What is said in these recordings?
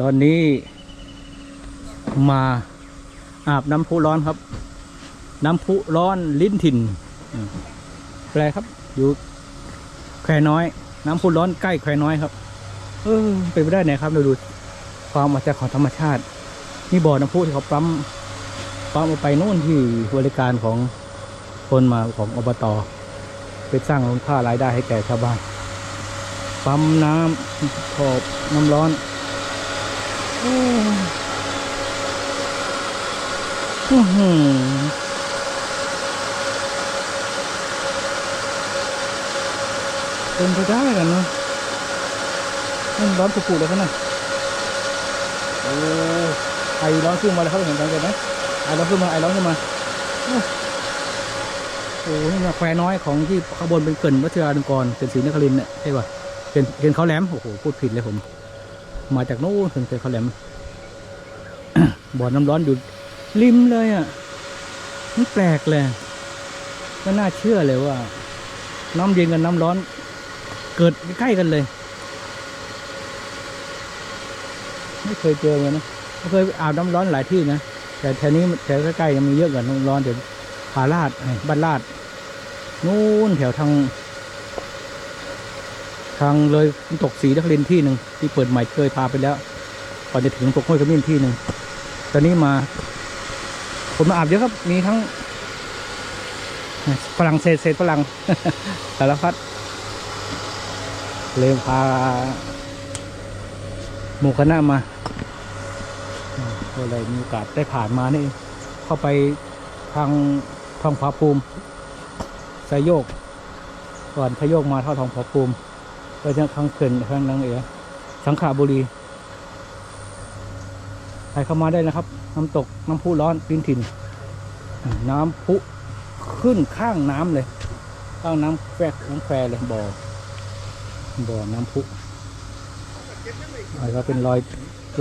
ตอนนี้มาอาบน้ำพุร้อนครับ น้ำพุร้อนลิ้นถิ่นแปลครับ อยู่แควน้อย น้ำพุร้อนใกล้แควน้อยครับ เออเป็นไปได้ไหนครับเราดูความอัศจรรย์ของธรรมชาตินี่บ่อน้ำพุที่เขาปั๊มปั๊มเอาไปโน่นที่บริการของคนมาของอบตไปสร้างมูลค่ารายได้ให้แก่ชาวบ้าน ปั๊มน้ำขอบน้ำร้อน อืมเป็นไปได้กันเนาะมันร้อนปุบๆเลยครับนะโอ้ไอร้อนขึ้นมาแล้วครับเห็นกันไหมไอร้อนขึ้นมาไอร้อนขึ้นมาโอ้โหนี่มาแควน้อยของที่ข้างบนเป็นเกินวัชราลงกรเป็นศรีนครินเนี่ยใช่ป่ะเป็นเป็นเขาแหลมโอ้โหพูดผิดเลยผม มาจากโน้นถึงเป็นเขาแหลมบ่อน้ำร้อนอยู่ริมเลยอะมันแปลกเลยไม่น่าเชื่อเลยว่า น้ำเย็นกับน้ำร้อน เกิดใกล้กันเลย ไม่เคยเจอเลยนะไม่เคยอาบน้ำร้อนหลายที่นะแต่แถวนี้แถวใกล้ๆยังมีเยอะกว่าน้ำร้อนเดี๋ยวผาลาดบ้านลาดนู้นแถวทาง ทางเลยตกสีนครินทร์ที่หนึ่งที่เปิดใหม่เคยพาไปแล้วก่อนจะถึงตกห้วยขมิ้นที่หนึ่งตอนนี้มาคนมาอาบเยอะครับมีทั้งฝรั่งเศสเศษฝรั่งสารพัดเลยพาหมู่คณะมาอ่าก็เลยมีโอกาสได้ผ่านมานี่ เข้าไปทางทองผาภูมิสายโยกก่อนทะโยกมาเท่าทองผาภูมิ ไปทางข้างเขื่อนข้างนังเอ๋สังขาบุรีใครเข้ามาได้นะครับ น้ำตกน้ำพุร้อนดินถิ่น น้ำพุขึ้นข้างน้ำเลย ข้างน้ำแฝกน้ำแควเลยบ่อบ่อน้ำพุอะไรก็เป็นรอย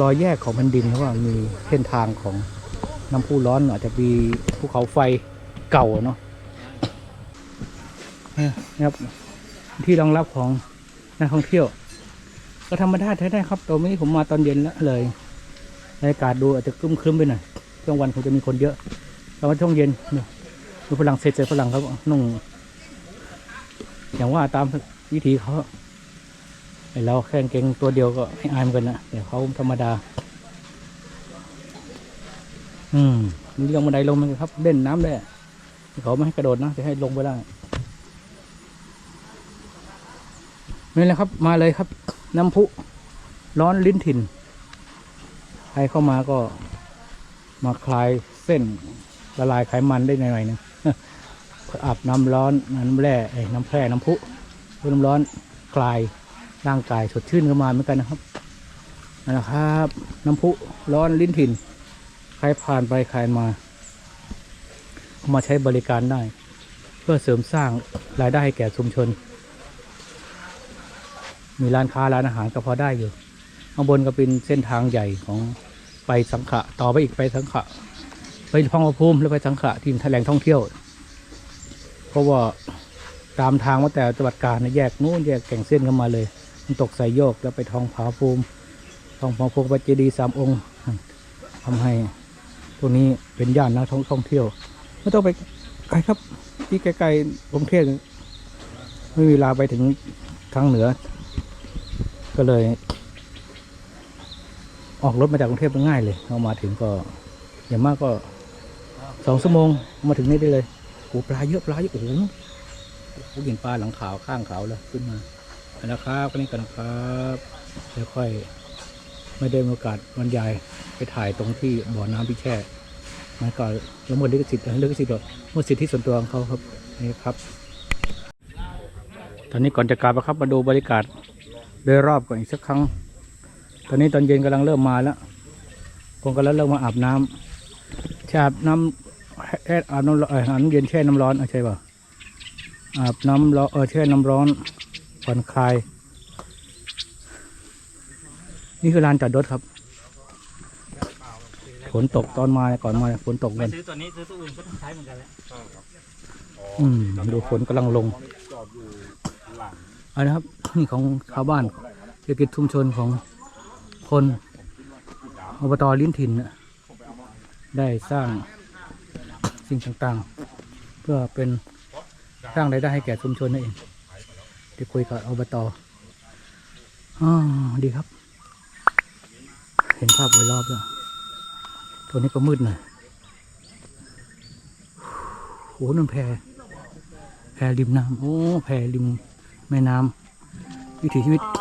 รอยแยกของแผ่นดินเพราะว่ามีเส้นทางของน้ำพุร้อนอาจจะมีภูเขาไฟเก่าเนาะนี่ยนะครับที่รองรับของ นักท่องเที่ยว ก็ธรรมดาใช้ได้ครับตอนนี้ผมมาตอนเย็นแล้วเลยบรรยากาศดูอาจจะครึ้มครึมๆไปหน่อยช่วงวันคงจะมีคนเยอะแต่ว่าช่วงเย็นดูฝรั่งเศสเจอฝรั่งเขานุ่งอย่างว่าตามวิธีเขาไอเราแค่งเก่งตัวเดียวก็ให้อายเหมือนกันนะแต่เขาธรรมดา อืมนี่ลงบันไดลงมันครับ เล่นน้ำได้เขาไม่ให้กระโดดนะจะให้ลงไปได้ นี่แหละครับมาเลยครับ น้ำพุร้อนลิ้นถิ่น ใครเข้ามาก็มาคลายเส้นละลายไขมันได้หน่อยๆหนึงอาบน้ำร้อนน้ำแร่เอ้น้ำแพร่น้ำพุน้ำร้อนคลายร่างกายสดชื่นขึ้นมาเหมือนกันนะครับนั่แหละครับ น้ำพุร้อนลิ้นถิ่น ใครผ่านไปใครมาเอามาใช้บริการได้ เพื่อเสริมสร้างรายได้ให้แก่ชุมชน มีร้านค้าร้านอาหารก็พอได้อยู่ ข้างบนก็เป็นเส้นทางใหญ่ของไปสังขะต่อไปอีกไปสังขะ ไปพองภูมิแล้วไปสังขะที่แหล่งท่องเที่ยว เพราะว่าตามทางว่าแต่จังหวัดกาญแยกนู้นแยกแก่งเส้นกันมาเลย มันตกใส่โยกแล้วไปทองผาภูมิ ทองผาภูมิปเจดีย์สามองค์ทำให้ตรงนี้เป็นย่านนักท่องท่องเที่ยว ไม่ต้องไปไกลครับ ที่ไกลๆกรุงเทพไม่มีเวลาไปถึงทางเหนือ ก็เลย ออกรถมาจากกรุงเทพง่ายเลยเอามาถึงก็อย่างมากก็สองชั่วโมงมาถึงนี่ได้เลยโอ้ปลาเยอะปลาเยอะโอ้โหผมเห็นปลาหลังขาวข้างขาวเลยขึ้นมาไปแล้วครับก็นี่กันนะครับแล้วค่อยไม่ได้มีโอกาสบรรยายไปถ่ายตรงที่บ่อน้ำพี่แช่มันก็ละเมิดลิขสิทธิ์เอ้ยลิขสิทธิ์หรอกเมิดสิทธิส่วนตัวของเขาครับนี่ครับ ตอนนี้ก่อนจะกลับนะครับมาดูบรรยากาศ โดยรอบก่อนอีกสักครั้ง ตอนนี้ตอนเย็นกำลังเริ่มมาแล้วคงกำลังเริ่มมาอาบน้ำจะอาบน้ำแช่อาบน้ำร้อนเอ่ออาบน้ำเย็นแช่น้ำร้อนเอาใช่ป่ะอาบน้ำร้อนเออแช่น้ำร้อนผ่อนคลาย นี่คือลานจอดรถครับฝนตกตอนมาก่อนมาฝนตกกันซื้อตัวนี้ซื้อตัวอื่นก็ต้องใช้เหมือนกันแหละอืมดูฝนกำลังลงเอันนะครับนี่ของชาวบ้านเศรษฐกิจชุมชนของคนอบตลิ้นถิ่นได้สร้างสิ่งต่างๆ เพื่อเป็นสร้างรายได้ให้แก่ชุมชนนั่นเองได้คุยกับอบตอ๋อดีครับ เห็นภาพโดยรอบแล้วตัวนี้ก็มืดหน่อยโอ้นั่นแพแพริมน้ำโอ้แพรริม แม่น้ำวิถีชีวิต